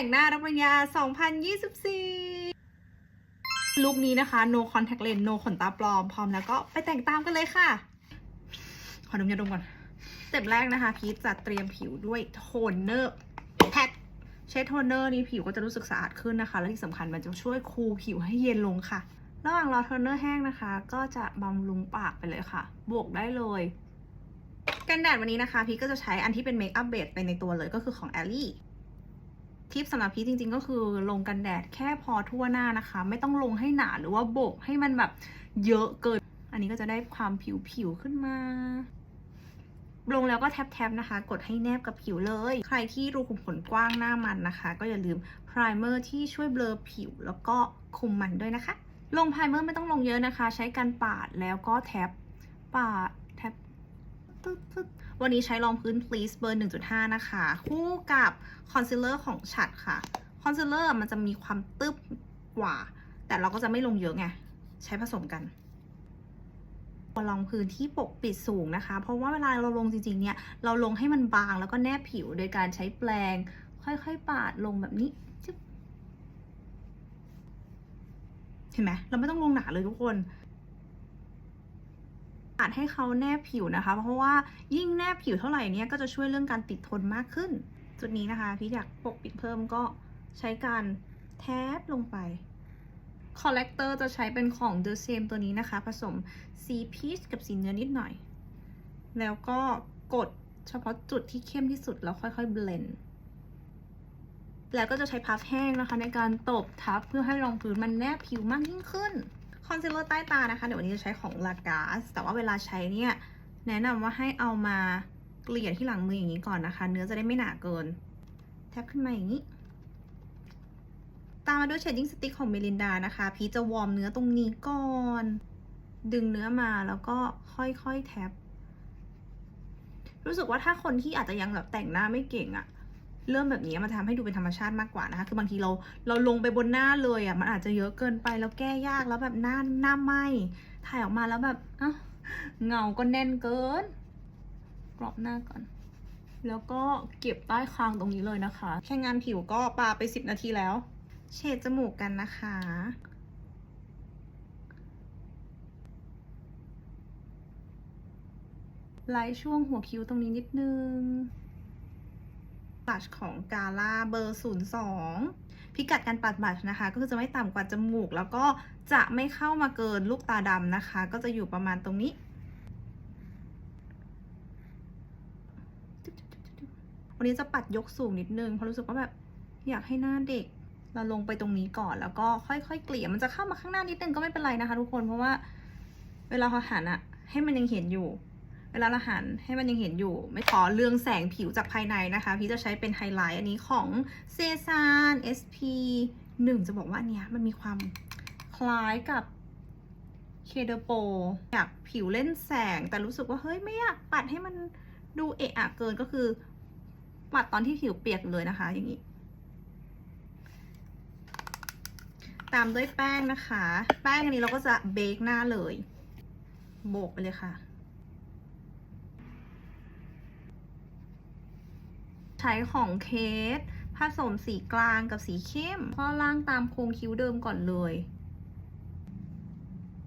แต่งหน้ารับปริญญา 2024 ลุคนี้นะคะ no contact lens no ขนตาปลอม พร้อมแล้วก็ไปแต่งตามกันเลยค่ะ ขอดมยาดมก่อนสเต็ปแรกนะคะพีทจะเตรียมผิวด้วยโทนเนอร์แพทใช้โทนเนอร์นี้ผิวก็จะรู้สึกสะอาดขึ้นนะคะ และที่สำคัญมันจะช่วยคูลผิวให้เย็นลงค่ะ ระหว่างรอโทนเนอร์แห้งนะคะ ก็จะบำรุงปากไปเลยค่ะ บวกได้เลยกันแดดวันนี้นะคะ พีทก็จะใช้อันที่เป็นเมคอัพเบสไปในตัวเลยก็คือของแอลลี่ ทิปสำหรับพีจริง ๆ ก็คือลงกันแดดแค่พอทั่วหน้านะคะ ไม่ต้องลงให้หนาหรือว่าโบกให้มันแบบเยอะเกิน อันนี้ก็จะได้ความผิวๆขึ้นมาลงแล้วก็แท็บๆนะคะ กดให้แนบกับผิวเลย ใครที่รูขุมขนกว้างหน้ามันนะคะ ก็อย่าลืมพร i เมอร์ที่ช่วยเบลอผิวแล้วก็คุมมันด้วยนะคะ ลงพร i เมอร์ไม่ต้องลงเยอะนะคะ ใช้กันปาดแล้วก็แท็บปาด วันนี้ใช้รองพื้น please เบอร์ 1.5 นะคะ คู่กับคอนซีลเลอร์ของฉัดค่ะ คอนซีลเลอร์มันจะมีความตึบกว่า แต่เราก็จะไม่ลงเยอะไง ใช้ผสมกันรองพื้นที่ปกปิดสูงนะคะ เพราะว่าเวลาเราลงจริงๆเนี่ย เราลงให้มันบางแล้วก็แนบผิวโดยการใช้แปรงค่อยๆ ปาดลงแบบนี้เห็นไหมเราไม่ต้องลงหนาเลยทุกคน ปาดให้เขาแนบผิวนะคะ เพราะว่ายิ่งแนบผิวเท่าไหร่เนี่ยก็จะช่วยเรื่องการติดทนมากขึ้น จุดนี้นะคะพี่อยากปกปิดเพิ่มก็ใช้การแทบลงไปคอลเลกเตอร์จะใช้เป็นของ The Same ตัวนี้นะคะ ผสมสีพีชกับสีเนื้อนิดหน่อย แล้วก็กดเฉพาะจุดที่เข้มที่สุดแล้วค่อยๆเบลนด์แล้วก็จะใช้พัฟแห้งนะคะ ในการตบทับเพื่อให้รองพื้นมันแนบผิวมากยิ่งขึ้น อนซีลเลอร์ใต้ตานะคะ เดี๋ยววันนี้จะใช้ของ l a g a s แต่ว่าเวลาใช้เนี่ยแนะนำว่าให้เอามาเกลี่ยที่หลังมืออย่างนี้ก่อนนะคะ เนื้อจะได้ไม่หนาเกิน แทบขึ้นมาอย่างนี้ ตามมาด้วยเชดดิ้งสติ๊กของเมลินดานะคะ พีชจะวอร์มเนื้อตรงนี้ก่อน ดึงเนื้อมาแล้วก็ค่อยๆแท็บรู้สึกว่าถ้าคนที่อาจจะยังแบบแต่งหน้าไม่เก่งอะ เริ่มแบบนี้มันทำให้ดูเป็นธรรมชาติมากกว่านะคะ คือบางทีเราเราลงไปบนหน้าเลยอะมันอาจจะเยอะเกินไปแล้วแก้ยากแล้วแบบหน้าหน้าไหมถ่ายออกมาแล้วแบบอ้าเงาก็แน่นเกิน กรอบหน้าก่อน แล้วก็เก็บใต้คางตรงนี้เลยนะคะ แค่งานผิวก็ปาไป 10 นาทีแล้ว เฉดจมูกกันนะคะไล่ช่วงหัวคิ้วตรงนี้นิดนึง บัชของกาล่าเบอร์ 02 พิกัดการปัดบัชนะคะ ก็คือจะไม่ต่ำกว่าจมูก แล้วก็จะไม่เข้ามาเกินลูกตาดำนะคะ ก็จะอยู่ประมาณตรงนี้วันนี้จะปัดยกสูงนิดนึงเพราะรู้สึกว่าแบบอยากให้หน้าเด็กเราลงไปตรงนี้ก่อนแล้วก็ค่อยๆเกลี่ยมันจะเข้ามาข้างหน้านิดนึงก็ไม่เป็นไรนะคะ ทุกคนเพราะว่าเวลาเราหันอะให้มันยังเห็นอยู่ เวลาเราหันให้มันยังเห็นอยู่ ไม่ขอเรื่องแสงผิวจากภายในนะคะ พี่จะใช้เป็นไฮไลท์อันนี้ของเซซาน SP 1 จะบอกว่าอันเนี้ยมันมีความคล้ายกับเคเดโปอยากผิวเล่นแสง แต่รู้สึกว่าเฮ้ยไม่อยากปัดให้มันดูเอะอะเกินก็คือ ปัดตอนที่ผิวเปียกเลยนะคะ อย่างนี้ ตามด้วยแป้งนะคะ แป้งอันนี้เราก็จะเบคหน้าเลย โบกไปเลยค่ะ ใช้ของเคสผสมสีกลางกับสีเข้มข้อล่างตามโครงคิ้วเดิมก่อนเลย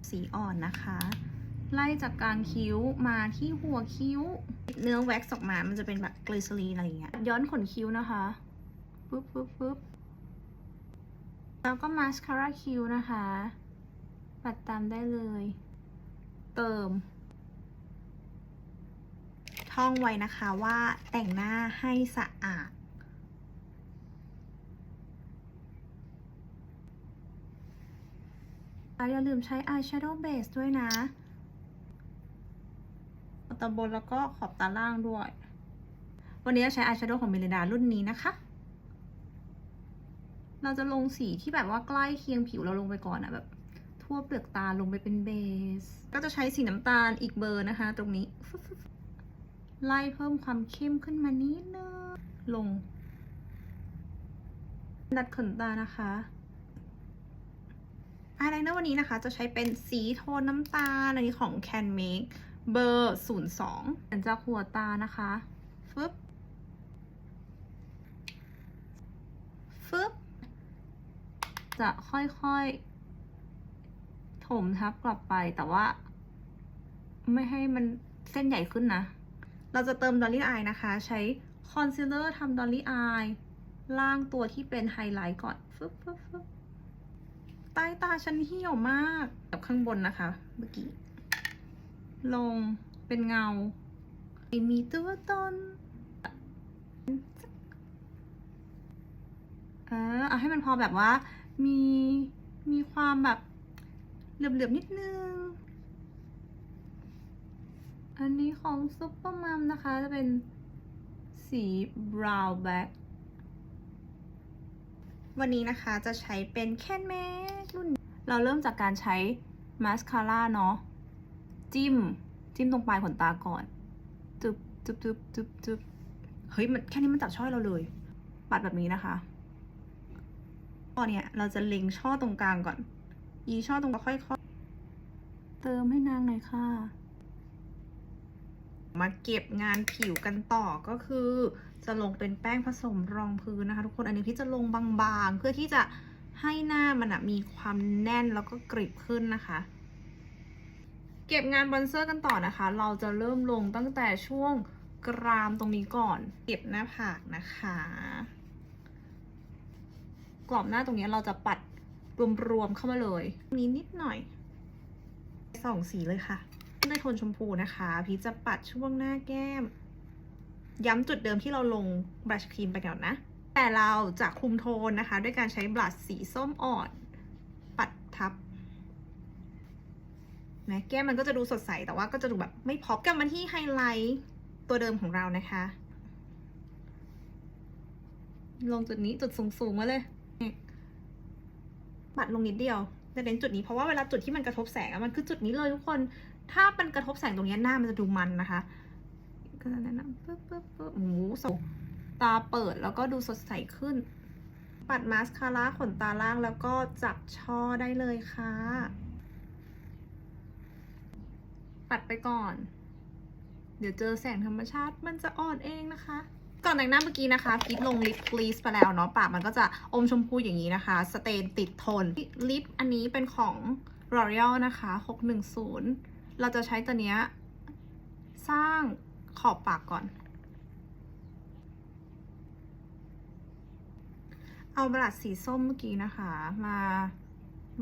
สีอ่อนนะคะ ไล่จากกลางคิ้วมาที่หัวคิ้ว เนื้อแว็กซ์ออกมามันจะเป็นแบบกลีเซอรีนอะไรอย่างเงี้ย ย้อนขนคิ้วนะคะปึ๊บปึ๊บปึ๊บแล้วก็มาสคาร่าคิ้วนะคะ ปัดตามได้เลย เติม ท่องไว้นะคะว่าแต่งหน้าให้สะอาด อย่าลืมใช้ eyeshadow base ด้วยนะตาบนแล้วก็ขอบตาล่างด้วย วันนี้จะใช้ eyeshadow ของเมลิดารุ่นนี้นะคะ เราจะลงสีที่แบบว่าใกล้เคียงผิวเราลงไปก่อนอะแบบทั่วเปลือกตาลงไปเป็นเบส ก็จะใช้สีน้ำตาลอีกเบอร์นะคะ ตรงนี้ ไล่เพิ่มความเข้มขึ้นมานิดนึงลง ดัดขนตานะคะอายไลเนอร์วันนี้นะคะ จะใช้เป็นสีโทนน้ำตาลอันนี้ของ Can Make เบอร์ 02หลังจากหัวตานะคะฟึบฟฟึบจะค่อยๆ ถมทับกลับไปแต่ว่า ไม่ให้มันเส้นใหญ่ขึ้นนะ เราจะเติมดอลลี่อายนะคะ ใช้คอนซีลเลอร์ทำดอลลี่อายล่างตัวที่เป็นไฮไลท์ก่อนฟึบฟึบฟึบใต้ตาฉันเหี่ยวมากกับข้างบนนะคะ เมื่อกี้ ลงเป็นเงามีตัวตนเออเอาให้มันพอแบบว่า มีมีความแบบเหลือบๆนิดนึง อันนี้ของซุปเปอร์มัมนะคะ จะเป็นสี brown black วันนี้นะคะจะใช้เป็นแคนแม็กรุ่น เราเริ่มจากการใช้มาสคาร่าเนาะ จิ้ม จิ้มตรงปลายขนตาก่อนจึบจึบจึบจึบจึบเฮ้ยมันแค่นี้มันจับช่อเราเลย ปัดแบบนี้นะคะตอนเนี้ยเราจะเล็งช่อตรงกลางก่อน อีช่อตรงกลางค่อยๆเติมให้นางหน่อยค่ะ มาเก็บงานผิวกันต่อก็คือจะลงเป็นแป้งผสมรองพื้นนะคะ ทุกคนอันนี้พี่จะลงบางๆ เพื่อที่จะให้หน้ามันมีความแน่นแล้วก็กริบขึ้นนะคะ เก็บงานบอนเซอร์กันต่อนะคะ เราจะเริ่มลงตั้งแต่ช่วงกรามตรงนี้ก่อน เก็บหน้าผากนะคะ กรอบหน้าตรงนี้เราจะปัดรวมๆเข้ามาเลยนี้นิดหน่อยสองสีเลยค่ะ ในโทนชมพูนะคะ พีจะปัดช่วงหน้าแก้ม ย้ำจุดเดิมที่เราลงบลัชครีมไปก่อนนะ แต่เราจะคุมโทนนะคะ ด้วยการใช้บลัชสีส้มอ่อน ปัดทับนะแก้มมันก็จะดูสดใส แต่ว่าก็จะดูแบบไม่พอปกลับมาที่ไฮไลท์ตัวเดิมของเรานะคะ ลงจุดนี้จุดสูงๆมาเลย ปัดลงนิดเดียวจะเน้นจุดนี้เพราะว่าเวลาจุดที่มันกระทบแสงมันคือจุดนี้เลยทุกคน ถ้ามันกระทบแสงตรงนี้หน้ามันจะดูมันนะคะ ก็แนะนำปึ๊บปึ๊บปึ๊บโอ้โหสงตาเปิดแล้วก็ดูสดใสขึ้น ปัดมาสคาร่าขนตาล่างแล้วก็จับช่อได้เลยค่ะ ปัดไปก่อน เดี๋ยวเจอแสงธรรมชาติมันจะอ่อนเองนะคะก่อนแต่งหน้าเมื่อกี้นะคะพีทลงลิปกลีสไปแล้วเนาะปากมันก็จะอมชมพูอย่างนี้นะคะ สเตนติดทนลิปอันนี้เป็นของ L'Oreal นะคะ 610 เราจะใช้ตัวเนี้ยสร้างขอบปากก่อน เอาบลัดสีส้มเมื่อกี้นะคะ มา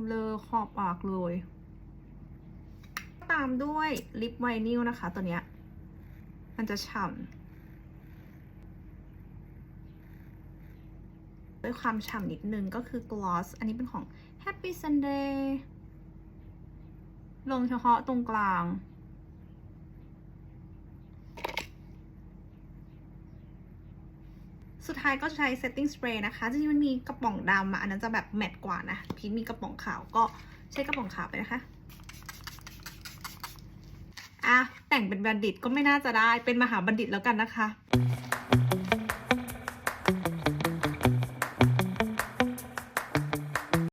เลอขอบปากเลย ตามด้วยลิปไวนิลนะคะตัวเนี้ย มันจะฉ่ำด้วยความฉ่ำนิดนึงก็คือกลอส อันนี้เป็นของ Happy Sunday ลงเฉพาะตรงกลาง สุดท้ายก็ใช้ setting spray นะคะจริงๆมันมีกระป๋องดำอะอันนั้นจะแบบแมตต์กว่านะ พีทมีกระป๋องขาวก็ใช้กระป๋องขาวไปนะคะอะแต่งเป็นบัณฑิตก็ไม่น่าจะได้เป็นมหาบัณฑิตแล้วกันนะคะ